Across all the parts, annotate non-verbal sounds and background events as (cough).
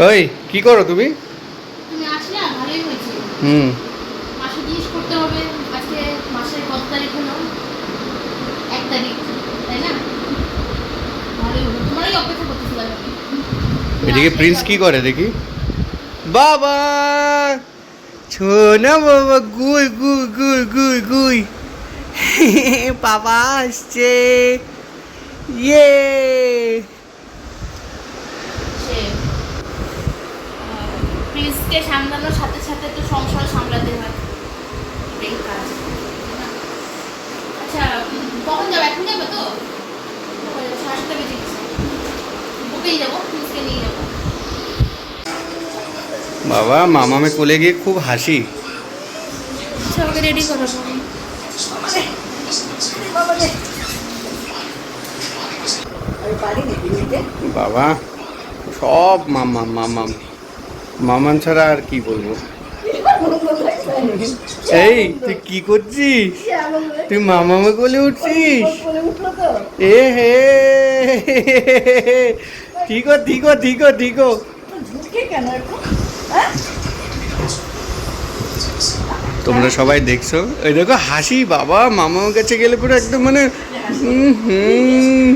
ওই কি করো তুমি? তুমি আসলে ভালোই হয়েছে। হুম। মাসে জিনিস করতে হবে আজকে মাসের কত তারিখ হলো? এক তারিখ তাই না? ভালোই হলো। তোমারই অপেক্ষা করতেছিলাম এদিকে প্রিন্স। কি করে দেখি? বাবা! ছোনা বাবা গুই গুই গুই গুই গুই। (laughs) বাবা আসছে। ইয়ে সে প্রিন্সকে সামলানোর সাথে সাথে তো সংসার সামলাতে হয়। কাজ। আচ্ছা কখন যাবে? এখন যাবে তো? ওই সাড়ে সাতটা বেজে গেছে। ওকেই যাব নিয়ে যাব। বাবা মামামে কোলে গিয়ে খুব হাসি। আচ্ছা ওকে রেডি করো বাবা সব মামা মামাম। মামান ছাড়া আর কি বলব? এই, তুই কি করছিস? তুই মামামে কোলে উঠছিস? এ হে। ঠিক ঠিক ঠিক ঠিক। তোমরা সবাই দেখছ? ওই দেখো হাসি, বাবা মামার কাছে গেলে পুরো একদম মানে হুম।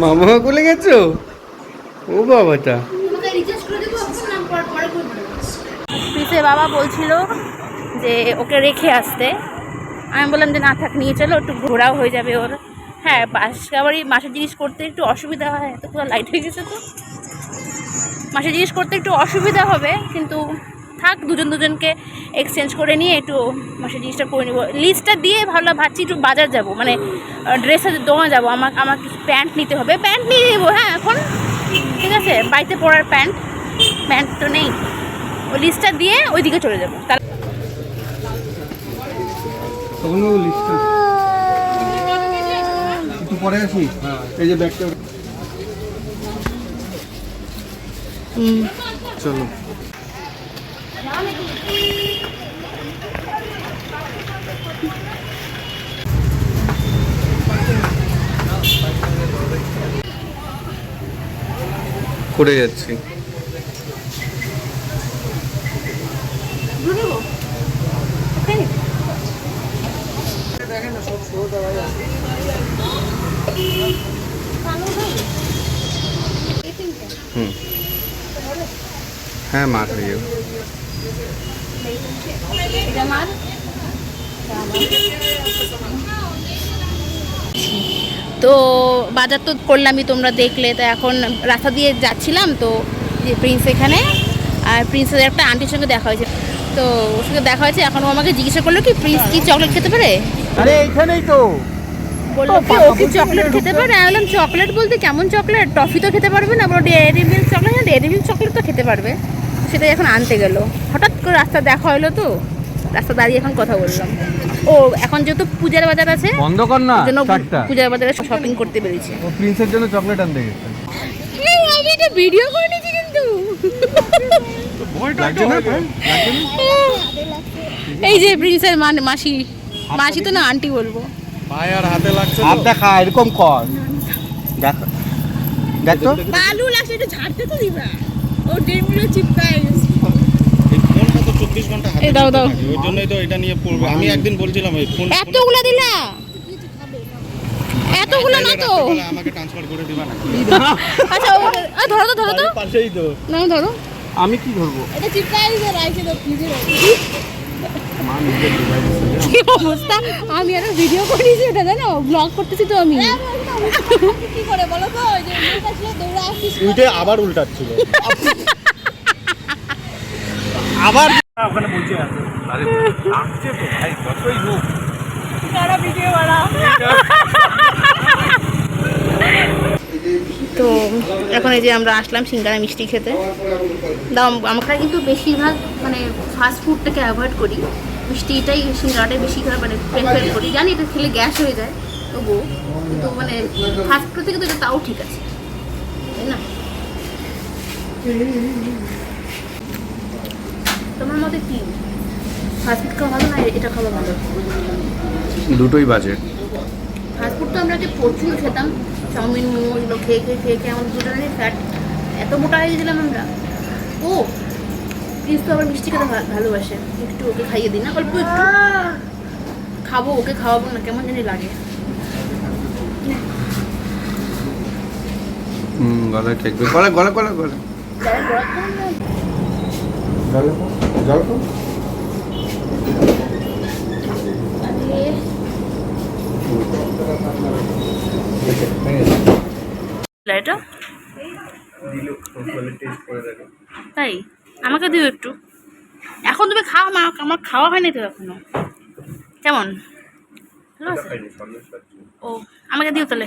মামা কোলে গেছো? ও বাবাটা। পিসের বাবা বলছিল যে ওকে রেখে আসতে। আমি বললাম যে না থাক নিয়ে চলো একটু ঘোরাও হয়ে যাবে ওর। হ্যাঁ বাসা বাড়ি মাসের জিনিস করতে একটু অসুবিধা হয় এত পুরো লাইট হয়ে গেছে তো। মাসের জিনিস করতে একটু অসুবিধা হবে কিন্তু থাক দুজন দুজনকে এক্সচেঞ্জ করে নিয়ে একটু মাসের জিনিসটা করে নিব। লিস্টটা দিয়ে ভাবলাম ভাবছি একটু বাজার যাব মানে ড্রেসের দোকান যাব। আমার আমাকে প্যান্ট নিতে হবে। প্যান্ট নিয়ে নেব হ্যাঁ এখন। ঠিক আছে বাড়িতে পরার প্যান্ট প্যান্ট তো নেই। ওই লিস্টটা দিয়ে ওইদিকে চলে যাব। তাহলে পরে আসি? এই যে ব্যাগটা চলো। করে যাচ্ছি। হুম। হ্যাঁ মার হয়ে যাবে তো বাজার তো করলামই তোমরা দেখলে। তো এখন রাস্তা দিয়ে যাচ্ছিলাম তো যে প্রিন্স এখানে আর প্রিন্সের একটা আন্টির সঙ্গে দেখা হয়েছে। তো ওর সঙ্গে দেখা হয়েছে এখন ও আমাকে জিজ্ঞাসা করল কি প্রিন্স কি চকলেট খেতে পারে? আরে এইখানেই তো। বলল কি ও কি চকলেট খেতে পারে? আমি বললাম চকলেট বলতে কেমন চকলেট? টফি তো খেতে পারবে না? বলো ডেয়ারি মিল্ক চকলেট না? ডেয়ারি মিল্ক চকলেট তো খেতে পারবে। সেটাই এখন আনতে গেল। হঠাৎ করে রাস্তা দেখা হলো তো। রাস্তা দাঁড়িয়ে এখন কথা বললাম। ও এখন যেহেতু পূজার বাজার আছে বন্ধ কর না জন্য চারটা পূজার বাজারে শপিং করতে পেরেছি ও প্রিন্সের জন্য চকলেট আনতে গেছে। আমি এটা ভিডিও করে নিয়েছি কিন্তু। না? এই যে প্রিন্সের মানে মাসি। মাসি তো না আন্টি বলব। পায়ে আর হাতে লাগছে হাত দেখা এরকম কর। দেখ। দেখ তো। বালু লাগছে একটু ঝাড়তে তো দিবা। ও মিনিট চিপকায়। গেছে এই চব্বিশ ঘণ্টা এই দাও, দাও। ওই জন্যই তো এটা নিয়ে পড়বে। আমি একদিন বলছিলাম এই ফোন এতগুলা দিলা? এতগুলো না তো? আমাকে ট্রান্সফার করে দিবা না আচ্ছা ধরো তো ধরো তো। পাশেই তো। না ধরো। আমি কি ধরবো? এটা চিপকাই দিয়ে রাখছে তো ফ্রিজে কি অবস্থা? আমি একটা ভিডিও করেছি ওটা জানো? ব্লগ করতেছি তো আমি। কি করে বলো তো? ওই যে মুখ আসলে দৌড়া আসছিস উইটে আবার উল্টাচ্ছিল। আবার ওখানে বলছে আরে লাগছে তো ভাই কতই হোক। ভিডিও বাড়া তো এখন এই যে আমরা আসলাম সিঙ্গারা মিষ্টি খেতে। দাম আমরা কিন্তু বেশিরভাগ মানে ফাস্ট ফুডটাকে অ্যাভয়েড করি। মিষ্টিটাই সিঙ্গারাটাই বেশি করে মানে প্রেফার করি। জানি এটা খেলে গ্যাস হয়ে যায় তবুও। কিন্তু মানে ফাস্ট ফুড থেকে তো এটা তাও ঠিক আছে। তাই না? তোমার মতে কি? ফাস্ট ফুড খাওয়া ভালো না এটা খাওয়া ভালো? দুটোই বাজে। ফাস্টফুড তো আমরা আগে প্রচুর খেতাম চাউমিন মোমো এগুলো খেয়ে খেয়ে খেয়ে খেয়ে আমাদের দুজনেরই ফ্যাট এত মোটা হয়ে গেছিলাম আমরা। ও প্লিজ তো আবার মিষ্টি খেতে ভালোবাসে। একটু ওকে খাইয়ে দিই না অল্প একটু। খাব ওকে খাওয়াবো না কেমন জানি লাগে। হুম গলা ঠেকবে। গলা গলা গলা গলা যারা বড় খান না, জল তো আরে, এটা তাই? আমাকে দিও একটু। এখন তুমি খাও মা আমার খাওয়া হয়নি তো এখনও। কেমন? ও আমাকে দিও তাহলে।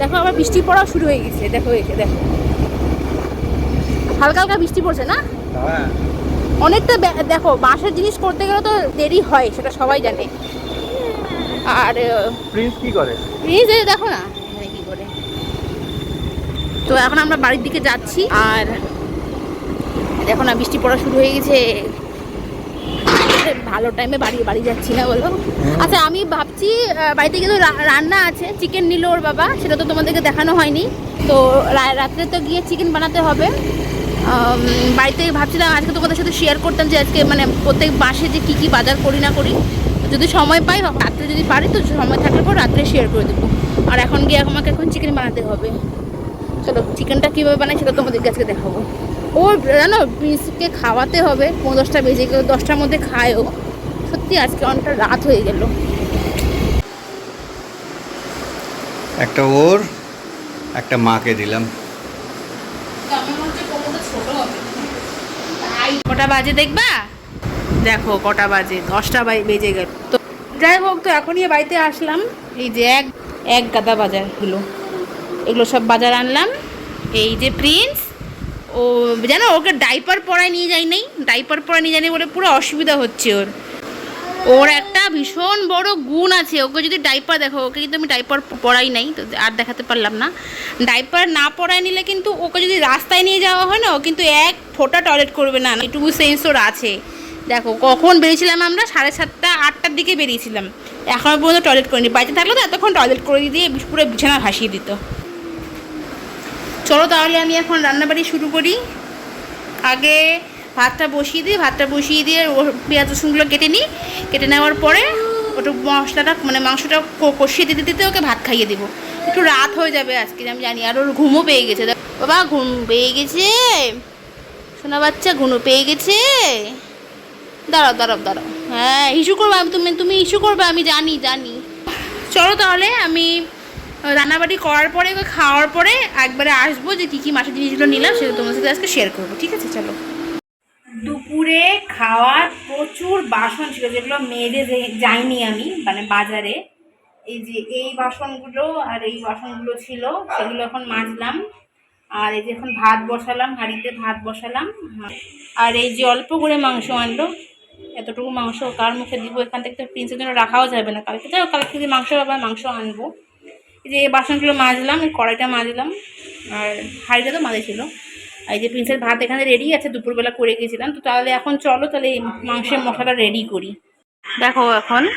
দেখো আবার বৃষ্টি পড়াও শুরু হয়ে গেছে দেখো এসে দেখো। হালকা হালকা বৃষ্টি পড়ছে না? হ্যাঁ। অনেকটা দেখো বাঁশের জিনিস করতে গেলে তো দেরি হয় সেটা সবাই জানে। আর প্রিন্স কি করে? প্লিজ এই দেখো না কি করে? তো এখন আমরা বাড়ির দিকে যাচ্ছি আর দেখো না বৃষ্টি পড়া শুরু হয়ে গেছে। ভালো টাইমে বাড়ি বাড়ি যাচ্ছি না বলো। আচ্ছা আমি ভাবছি বাড়িতে কিন্তু রান্না আছে চিকেন নিল ওর বাবা সেটা তো তোমাদেরকে দেখানো হয়নি। তো রাত্রে তো গিয়ে চিকেন বানাতে হবে। বাড়িতে ভাবছিলাম আজকে তোমাদের সাথে শেয়ার করতাম যে আজকে মানে প্রত্যেক মাসে যে কী কী বাজার করি না করি। যদি সময় পাই রাত্রে যদি পারি তো সময় থাকলে পর রাত্রে শেয়ার করে দেবো। আর এখন গিয়ে আমাকে এখন চিকেন বানাতে হবে। চলো চিকেনটা কীভাবে বানাই সেটা তোমাদেরকে আজকে দেখাবো। ও জানো প্রিন্সকে খাওয়াতে হবে পনেরো দশটা বেজে গেল দশটার মধ্যে খায়ও। সত্যি আজকে অনেকটা রাত হয়ে গেল। একটা ওর একটা মাকে দিলাম। কটা বাজে দেখবা? দেখো কটা বাজে দশটা বাই- বেজে গেল। তো যাই হোক তো এখনই বাড়িতে আসলাম। এই যে এক এক গাদা বাজারগুলো এগুলো সব বাজার আনলাম। এই যে প্রিন্স ও, জানো, ওকে ডাইপার পরায় নিয়ে যাই নাই? ডাইপার পরায় নিয়ে যায়নি বলে পুরো অসুবিধা হচ্ছে ওর। ওর একটা ভীষণ বড় গুণ আছে। ওকে যদি ডাইপার দেখো, ওকে কিন্তু আমি ডাইপার পরাই নাই, তো আর দেখাতে পারলাম না। ডাইপার না পরায় নিলে কিন্তু ওকে যদি রাস্তায় নিয়ে যাওয়া হয় না, ও কিন্তু এক ফোঁটা টয়লেট করবে না। এটুকু সেন্স ওর আছে। দেখো, কখন বেরিয়েছিলাম আমরা? সাড়ে সাতটা, আটটার দিকে বেরিয়েছিলাম। এখনও পর্যন্ত টয়লেট করিনি। বাড়িতে থাকলে তো এতক্ষণ টয়লেট করে দিয়ে পুরো বিছানা ভাসিয়ে দিত। চলো তাহলে আমি এখন রান্নাবাড়ি শুরু করি। আগে ভাতটা বসিয়ে দিই, ভাতটা বসিয়ে দিয়ে পেঁয়াজ রসুনগুলো কেটে নিই। কেটে নেওয়ার পরে ওটা মশলাটা মানে মাংসটা কষিয়ে দিতে দিতে ওকে ভাত খাইয়ে দেবো। একটু রাত হয়ে যাবে আজকে, আমি জানি, আর ওর ঘুমও পেয়ে গেছে। বাবা, ঘুম পেয়ে গেছে? শোনা বাচ্চা ঘুমও পেয়ে গেছে? দাঁড়াও দাঁড়াও দাঁড়াও। হ্যাঁ ইস্যু করবে, তুমি তুমি ইস্যু করবে, আমি জানি জানি। চলো তাহলে আমি রান্নাবাড়ি করার পরে খাওয়ার পরে একবারে আসব যে কী কী মাছের জিনিসগুলো নিলাম সেগুলো তোমার সাথে আজকে শেয়ার করব। ঠিক আছে, চলো। দুপুরে খাওয়ার প্রচুর বাসন ছিল, যেগুলো মেয়েদের যাইনি আমি মানে বাজারে। এই যে এই বাসনগুলো আর এই বাসনগুলো ছিল, সেগুলো এখন মাজলাম। আর এই যে এখন ভাত বসালাম, হাঁড়িতে ভাত বসালাম। আর এই যে অল্প করে মাংস আনলো, এতটুকু মাংস কার মুখে দিব এখান থেকে তো প্রিন্সের জন্য রাখাও যাবে না। কালকে তো কালকে যদি মাংস আবার মাংস আনব। এই যে বাসনগুলো মাজলাম, এই কড়াইটা মাজলাম, আর হাঁড়িটা তো মাজে ছিল। এই যে প্রিন্সের ভাত এখানে রেডি আছে, দুপুরবেলা করে গেছিলাম। তো তাহলে এখন চলো, তাহলে মাংসের মশলাটা রেডি করি। দেখো এখন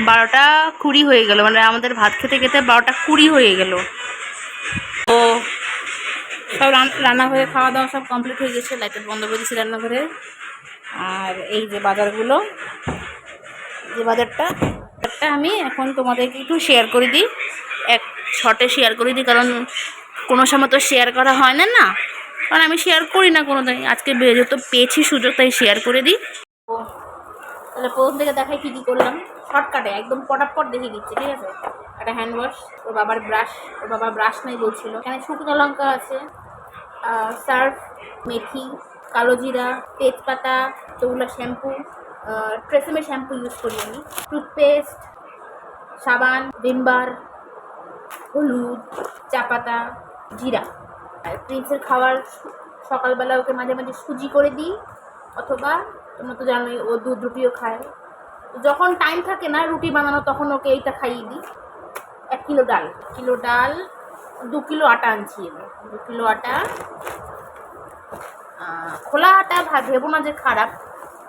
বারোটা কুড়ি হয়ে গেল মানে আমাদের ভাত খেতে খেতে বারোটা কুড়ি হয়ে গেল। তো সব রান- রান্না হয়ে খাওয়া দাওয়া সব কমপ্লিট হয়ে গেছে লাইটের বন্ধ করে দিয়েছি রান্নাঘরে। আর এই যে বাজারগুলো, যে বাজারটা বাজারটা আমি এখন তোমাদেরকে একটু শেয়ার করে দিই। শর্টে শেয়ার করে দিই কারণ কোনো সময় তো শেয়ার করা হয় না না। কারণ আমি শেয়ার করি না কোনো দিন আজকে বেরো তো পেয়েছি সুযোগ, তাই শেয়ার করে দিই। তাহলে প্রথম থেকে দেখাই কী কী করলাম। শর্টকাটে একদম পটাপট দেখে দিচ্ছি, ঠিক আছে? একটা হ্যান্ড ওয়াশ ওর বাবার ব্রাশ ওর বাবার ব্রাশ নেই বলছিল। এখানে শুকনো লঙ্কা আছে সার্ফ মেথি, কালো জিরা, তেজপাতা চৌলা শ্যাম্পু ট্রেসেমের শ্যাম্পু ইউজ করি আমি। টুথপেস্ট সাবান ভিমবার হলুদ, চা পাতা, জিরা। আর প্রিন্সের খাবার সকালবেলা ওকে মাঝে মাঝে সুজি করে দিই, অথবা তোমরা তো জানোই ও দুধ রুটিও খায়। যখন টাইম থাকে না রুটি বানানো, তখন ওকে এইটা খাইয়ে দিই। এক কিলো ডাল। কিলো ডাল, দু কিলো আটা আনছি এবার দু কিলো আটা খোলা আটা ভেবো না যে খারাপ,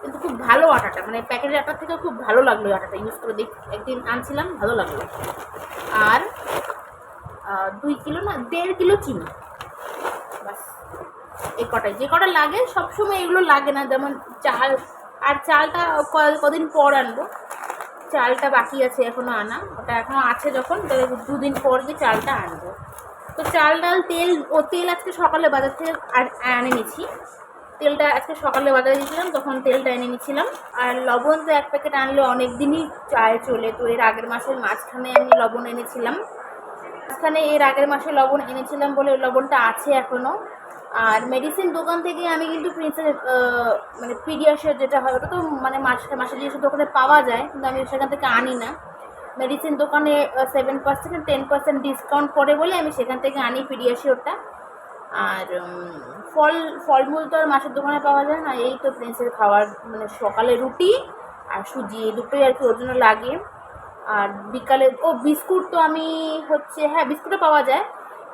কিন্তু খুব ভালো আটাটা। মানে প্যাকেটের আটার থেকে খুব ভালো লাগল আটাটা। ইউজ করে দেখ, একদিন আনছিলাম, ভালো লাগল। আর দুই কিলো না, দেড় কিলো চিনি। বাস, এই কটাই। যে কটা লাগে, সবসময় এগুলো লাগে না। যেমন চাল, আর চালটা কদিন পর আনব। চালটা বাকি আছে, এখনও আনা। ওটা এখনও আছে যখন দুদিন পর গিয়ে চালটা আনব। তো চাল, ডাল, তেল, ও তেল আজকে সকালে বাজার থেকে আর- এনে নিচ্ছি তেলটা আজকে সকালে বাজারে দিয়েছিলাম তখন তেলটা এনে নিচ্ছিলাম আর লবণ তো এক প্যাকেট আনলে অনেক দিনই চায় চলে, তো এর আগের মাসের মাঝখানে আমি লবণ এনেছিলাম। মাঝখানে এর আগের মাসে লবণ এনেছিলাম বলে লবণটা আছে এখনও আর মেডিসিন দোকান থেকে আমি কিন্তু প্রিন্সের মানে পিডিয়াসের যেটা হয়, ওটা তো মানে মাসে মাসে যেসব দোকানে পাওয়া যায়, কিন্তু আমি সেখান থেকে আনি না। মেডিসিন দোকানে seven percent ten percent discount করে বলে আমি সেখান থেকে আনি পিডিয়াশিওরটা আর ফল, ফলমূল তো আর মাসের দোকানে পাওয়া যায় না, এই তো প্রিন্সের খাওয়ার মানে সকালে রুটি আর সুজি দুটোই আর কি ওর জন্য লাগে। আর বিকালে, ও বিস্কুট তো আমি হচ্ছে হ্যাঁ বিস্কুটও পাওয়া যায়।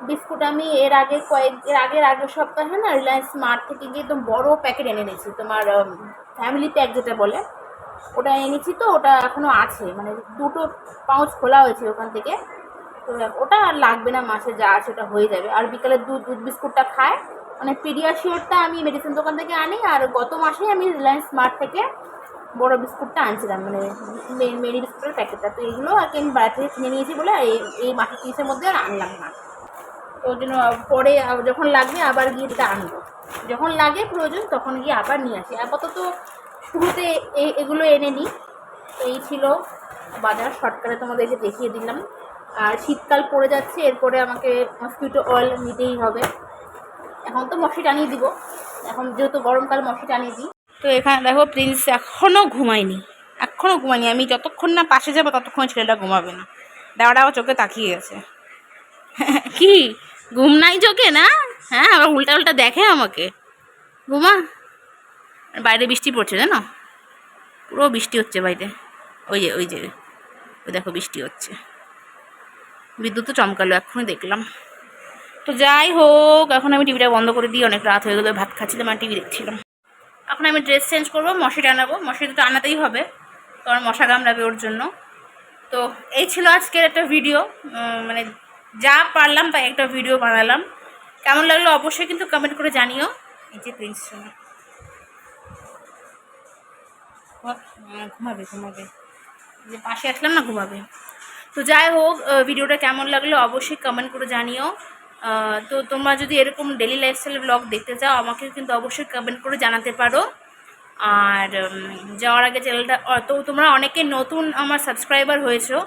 বিস্কুট আমি এর আগে কয়েক, এর আগের আগের সপ্তাহে না রিলায়েন্স স্মার্ট থেকে গিয়ে একদম বড় প্যাকেট এনে নিয়েছি তোমার ফ্যামিলি প্যাক যেটা বলে। ওটা এনেছি তো, ওটা এখনও আছে মানে দুটো পাউচ খোলা হয়েছে ওখান থেকে। তো ওটা আর লাগবে না, মাসে যা আছে ওটা হয়ে যাবে। আর বিকালে দুধ দুধ বিস্কুটটা খায়। মানে পিডিয়াশিওরটা আমি মেডিসিন দোকান থেকে আনি, আর গত মাসে আমি রিলায়েন্স স্মার্ট থেকে বড় বিস্কুটটা আনছিলাম মানে মেরি বিস্কুটের প্যাকেটটা তো এগুলো আর কি আমি বাইরে থেকে কিনে নিয়েছি বলে এই এই মাসের তিরিশের মধ্যে আর আনলাম না। তো ওই জন্য পরে যখন লাগবে আবার গিয়ে এটা আনব। যখন লাগে প্রয়োজন তখন গিয়ে আবার নিয়ে আসি। আপাতত শুরুতে এগুলো এনে নিই এই ছিল বাজার, শর্টকাটে তোমাদেরকে দেখিয়ে দিলাম। আর শীতকাল পড়ে যাচ্ছে, এরপরে আমাকে মসকিটো অয়েল নিতেই হবে। এখন তো মশি টানিয়ে দিব। এখন যেহেতু গরমকাল মশি টানিয়ে দিই। তো এখানে দেখো প্রিন্স এখনও ঘুমায়নি এখনও ঘুমায়নি। আমি যতক্ষণ না পাশে যাব ততক্ষণ ছেলেটা ঘুমাবে না। দাওয়াটাও চোখে তাকিয়ে গেছে (laughs) কি? ঘুম নাই চোখে না? হ্যাঁ আবার উল্টা উল্টা দেখে আমাকে। ঘুমা। বাইরে বৃষ্টি পড়ছে, জানো? পুরো বৃষ্টি হচ্ছে বাইরে। ওই যে ওই যে, ওই দেখো বৃষ্টি হচ্ছে। বিদ্যুৎ তো চমকালো, এক্ষুনি দেখলাম। তো যাই হোক, এখন আমি টিভিটা বন্ধ করে দিই। অনেক রাত হয়ে গেলো, ভাত খাচ্ছিলাম আর টিভি দেখছিলাম। এখন আমি ড্রেস চেঞ্জ করব, মশি টানাবো। মশি তো আনাতেই হবে, কারণ মশা কামড়াবে ওর জন্য। তো এই ছিল আজকের একটা ভিডিও মানে যা পারলাম তাই একটা ভিডিও বানালাম। কেমন লাগল অবশ্যই কিন্তু কমেন্ট করে জানিও। এই যে প্রিন্স ঘুমাবে ঘুমাবে। যে পাশে আসলাম না, ঘুমাবে। তো যাই হোক ভিডিওটা কেমন লাগল অবশ্যই কমেন্ট করে জানিও। তো তোমরা যদি এরকম ডেলি লাইফস্টাইল ব্লগ দেখতে চাও আমাকে কিন্তু অবশ্যই কমেন্ট করে জানাতে পারো। আর যাওয়ার আগে চ্যানেলটা তো তোমরা অনেকে নতুন আমার সাবস্ক্রাইবার হয়েছো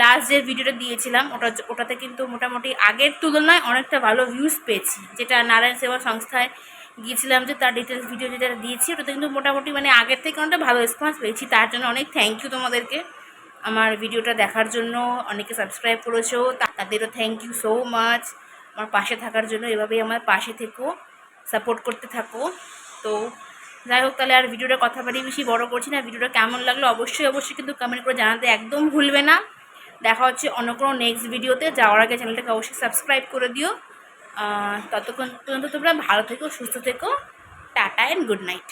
লাস্ট যে ভিডিওটা দিয়েছিলাম, ওটা ওটাতে কিন্তু মোটামুটি আগের তুলনায় অনেকটা ভালো ভিউজ পেয়েছি। যেটা নারায়ণ সেবা সংস্থায় গিয়েছিলাম যে তার ডিটেলস ভিডিও যেটা দিয়েছি, ওটাতে কিন্তু মোটামুটি মানে আগের থেকে অনেকটা ভালো রেসপন্স পেয়েছি। তার জন্য অনেক থ্যাংক ইউ তোমাদেরকে আমার ভিডিওটা দেখার জন্য। অনেকে সাবস্ক্রাইব করেছ তাদেরও থ্যাংক ইউ সো মাচ আমার পাশে থাকার জন্য এভাবেই আমার পাশে থেকো সাপোর্ট করতে থাকো। তো যাই হোক, তাহলে আর ভিডিওটা কথা বাড়ি বেশি বড় করছি না। ভিডিওটা কেমন লাগল অবশ্যই অবশ্যই কিন্তু কমেন্ট করে জানাতে একদম ভুলবে না। দেখা হচ্ছে অন্য কোনো নেক্সট ভিডিওতে যাওয়ার আগে চ্যানেলটাকে অবশ্যই সাবস্ক্রাইব করে দিও। ততক্ষণ পর্যন্ত তোমরা ভালো থেকো, সুস্থ থেকো। Tata and good night